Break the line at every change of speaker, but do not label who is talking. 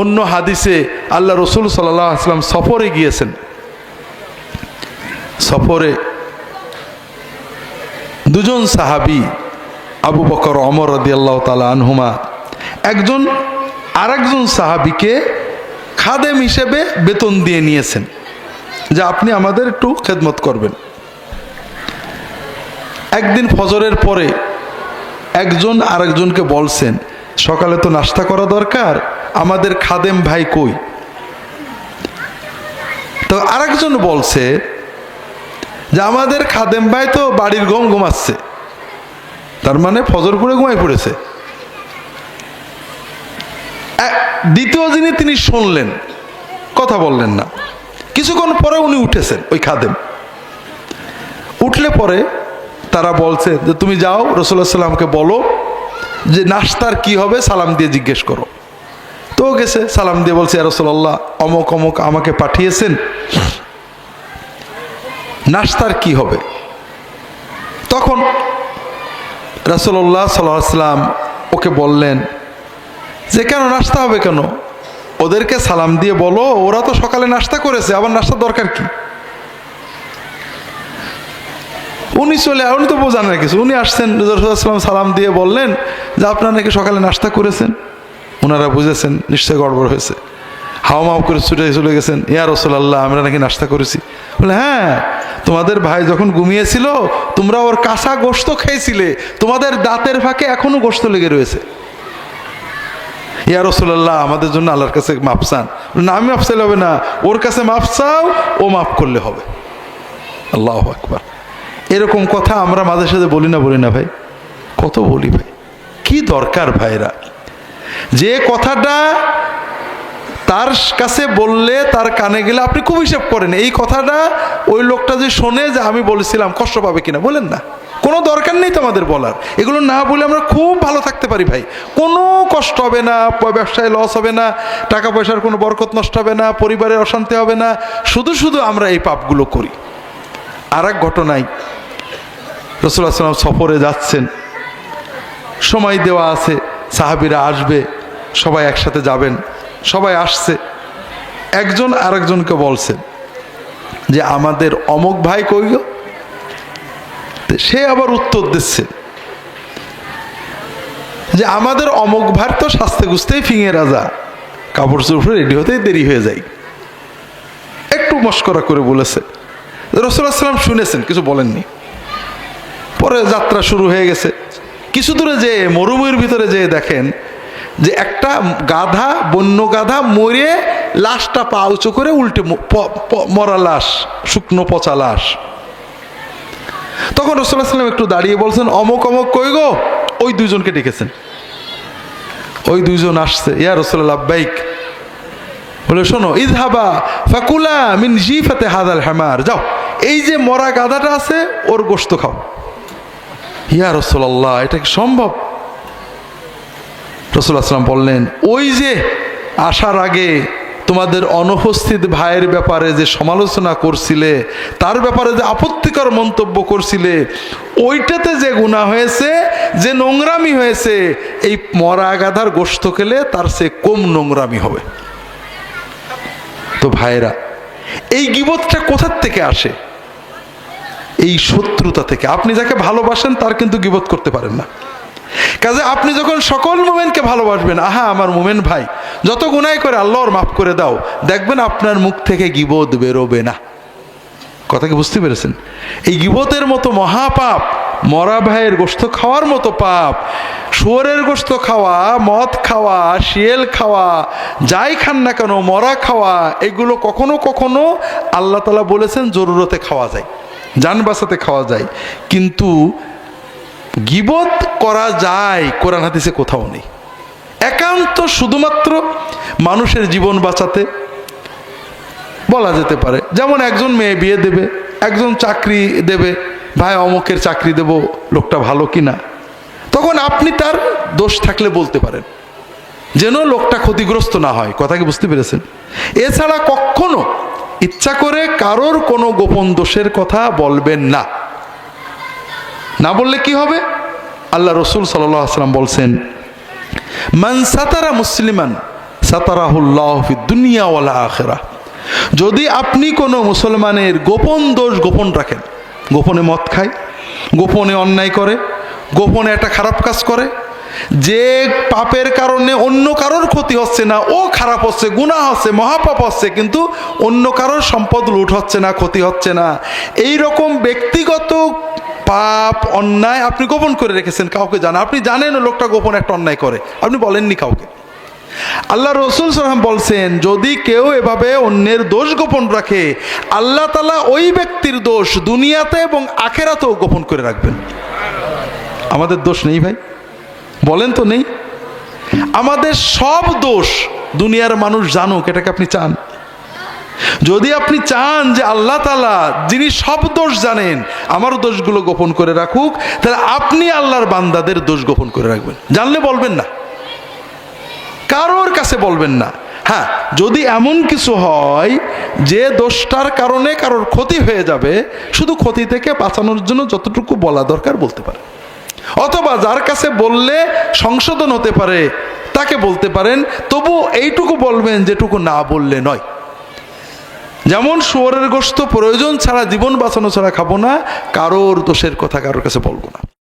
অন্য হাদিসে আল্লাহ রসুল সাল্লাহ আসলাম সফরে গিয়েছেন। সফরে দুজন সাহাবি, আবু বকর অমর রদি আল্লাহ তালা আনহুমা, একজন আরেকজন সাহাবিকে খাদেম হিসেবে বেতন দিয়ে নিয়েছেন, যে আপনি আমাদের একটু খেদমত করবেন। একদিন ফজরের পরে একজন আরেকজনকে বলছেন, সকালে তো নাস্তা করা দরকার আমাদের খাদেম ভাই কই? তো আরেকজন বলছে যে আমাদের খাদেম ভাই তো বাড়ির গম ঘুমাচ্ছে। তার মানে ফজর করে ঘুমাই পড়েছে। দ্বিতীয় দিনে তিনি শুনলেন, কথা বললেন না। কিছুক্ষণ পরে উনি উঠেছেন ওই খাদেম। উঠলে পরে তারা বলছে যে, তুমি যাও রসুল্লাহ সাল্লামকে বলো যে নাস্তার কি হবে, সালাম দিয়ে জিজ্ঞেস করো। তো গেছে, সালাম দিয়ে বলছে রসল্লাহ অমক অমক আমাকে পাঠিয়েছেন। নাস্তার কি হবে? তখন রসল্লাহ সাল্লাম ওকে বললেন, যে কেন নাস্তা হবে কেন? ওদেরকে সালাম দিয়ে বলো, ওরা তো সকালে নাস্তা করেছে, আবার নাস্তার দরকার কি? উনি চলে, উনি তো বোঝান না কিছু, উনি আসছেন রসুলাম সালাম দিয়ে বললেন যে, আপনারা নাকি সকালে নাস্তা করেছেন? ওনারা বুঝেছেন, নিশ্চয় গড়বড় হয়েছে। হাওয়া মাও করে ছুটে চলে গেছেন, ইয়া রসুল্লাহ আমরা নাকি নাস্তা করেছি। বলে হ্যাঁ তোমাদের ভাই যখন ঘুমিয়েছিল, তোমরা ওর কাঁচা গোস্ত খেয়েছিলে, তোমাদের দাঁতের ফাঁকে এখনও গোস্ত লেগে রয়েছে। ইয়া রসুল্লাহ আমাদের জন্য আল্লাহর কাছে মাপ চান। না, আমি মাপ চাইলে হবে না, ওর কাছে মাপ চাও, ও মাফ করলে হবে। আল্লাহ আকবার। এরকম কথা আমরা মাঝে সাথে বলি না বলি না ভাই। কত বলি ভাই? কি দরকার ভাইরা? যে কথাটা তার কাছে বললে তার কানে গেলে আপনি খুব হিসাব করেন, এই কথাটা ওই লোকটা যে শোনে যে আমি বলেছিলাম কষ্ট পাবে কিনা, বলেন না। কোনো দরকার নেই তো আমাদের বলার। এগুলো না বলে আমরা খুব ভালো থাকতে পারি ভাই। কোনো কষ্ট হবে না ব্যবসায় লস হবে না, টাকা পয়সার কোনো বরকত নষ্ট হবে না পরিবারের অশান্তি হবে না। শুধু শুধু আমরা এই পাপগুলো করি। আর এক ঘটনায় রসুল্লাহ সাল্লাম সফরে যাচ্ছেন। সময় দেওয়া আছে। সাহাবিরা আসবে, সবাই একসাথে যাবেন। সবাই আসছে। একজন আরেকজনকে বলছে যে, আমাদের অমক ভাই কই সে আবার উত্তর দিচ্ছে যে, আমাদের অমক ভাই তো শাস্তে গুছতেই ফিঙে রাজা। কাপড় চোপড় রেডি হতেই দেরি হয়ে যায়। একটু মস্করা করে বলেছে। রসুল্লাহ সাল্লাম শুনেছেন, কিছু বলেননি। পরে যাত্রা শুরু হয়ে গেছে। কিছু দূরে যে মরুভূমির ভিতরে যে দেখেন যে একটা গাধা, বন্য গাধা মরে লাশটা পা উঁচু করে উল্টে মরা লাশ, শুকনো পচা লাশ। তখন রসুল্লাহ সাল্লাম একটু দাঁড়িয়ে বলছেন, অমক অমক, কই গো? ওই দুইজনকে ডেকেছেন। ওই দুইজন আসছে, ইয়া রসুল্লাহ বাইক বলে, শোনো ইদহাবা ফাকুলা মিন জিফাতে হাদাল হেমার। যাও, এই যে মরা গাধাটা আছে, ওর গোস্ত খাও। ইয়া রসুল্লাহ এটা কি সম্ভব? রসুল্লাহ আসলাম বললেন, ওই যে আসার আগে তোমাদের অনুপস্থিত ভাইয়ের ব্যাপারে যে সমালোচনা করছিলে, তার ব্যাপারে যে আপত্তিকর মন্তব্য করছিলে, ওইটাতে যে গুণা হয়েছে, যে নোংরামি হয়েছে, এই মরা গাধার গোস্ত খেলে তার সে কম নোংরামি হবে। তো ভাইরা এই গিবতটা কোথার থেকে আসে? এই শত্রুতা থেকে। আপনি যাকে ভালোবাসেন, তার কিন্তু গিবত করতে পারেন না। কাজে আপনি যখন সকল মোমেনকে ভালোবাসবেন, আহা, আমার মোমেন ভাই, যত গুনাই করে আল্লাহর মাফ করে দাও, দেখবেন আপনার মুখ থেকে গিবত বেরোবে না। কথা কি বুঝতে পেরেছেন? এই গিবতের মতো মহাপাপ, মরা ভাইয়ের গোস্ত খাওয়ার মতো পাপ, শুয়োরের গোস্ত খাওয়া, মদ খাওয়া, শিয়েল খাওয়া, যাই খান না কেন, মরা খাওয়া, এগুলো কখনো কখনো আল্লাহ তালা বলেছেন, জরুরতে খাওয়া যায়। যান বাঁচাতে খাওয়া যায়। কিন্তু গিবত করা যায় কোরআন হাদিসে কোথাও নেই। একান্ত শুধুমাত্র মানুষের জীবন বাঁচাতে বলা যেতে পারে। যেমন একজন মেয়ে বিয়ে দেবে, একজন চাকরি দেবে, ভাই অমুকের চাকরি দেব, লোকটা ভালো কি না তখন আপনি তার দোষ থাকলে বলতে পারেন। যেন লোকটা ক্ষতিগ্রস্ত না হয়। কথা কি বুঝতে পেরেছেন? এছাড়া কখনো ইচ্ছা করে কারোর কোনো গোপন দোষের কথা বলবেন না। না বললে কি হবে? আল্লাহ রসুল সাল্লাম বলছেন, মান সাতারা মুসলিমান সাতারাহুল্লাহ যদি আপনি কোনো মুসলমানের গোপন দোষ গোপন রাখেন, গোপনে মদ খায়, গোপনে অন্যায় করে, গোপনে একটা খারাপ কাজ করে যে পাপের কারণে অন্য কারোর ক্ষতি হচ্ছে না, ও খারাপ হচ্ছে গুণা হচ্ছে, মহাপাপ হচ্ছে, কিন্তু অন্য কারোর সম্পদ লুট হচ্ছে না, ক্ষতি হচ্ছে না। এই রকম ব্যক্তিগত পাপ, অন্যায় আপনি গোপন করে রেখেছেন কাউকে জানা। আপনি জানেন লোকটা গোপন একটা অন্যায় করে। আপনি বলেননি কাউকে। আল্লাহ রসুল সালাম বলছেন, যদি কেউ এভাবে অন্যের দোষ গোপন রাখে, আল্লাহ তালা ওই ব্যক্তির দোষ দুনিয়াতে এবং আখেরাতেও গোপন করে রাখবেন। আমাদের দোষ নেই ভাই। বলেন তো নেই। আমাদের সব দোষ দুনিয়ার মানুষ জানুক, এটাকে আপনি চান। যদি আপনি চান যে আল্লাহ তালা যিনি সব দোষ জানেন আমার দোষগুলো গোপন করে রাখুক, তাহলে আপনি আল্লাহর বান্দাদের দোষ গোপন করে রাখবেন। জানলে বলবেন না। কারোর কাছে বলবেন না। হ্যাঁ যদি এমন কিছু হয় যে দোষটার কারণে কারোর ক্ষতি হয়ে যাবে, শুধু ক্ষতি থেকে বাঁচানোর জন্য যতটুকু বলা দরকার বলতে পারে অথবা যার কাছে বললে সংশোধন হতে পারে, তাকে বলতে পারেন, তবু এইটুকু বলবেন যেটুকু না বললে নয়। যেমন শুয়োরের গোস্ত প্রয়োজন ছাড়া জীবন বাঁচানো ছাড়া খাব না, কারোর দোষের কথা কারোর কাছে বলব না।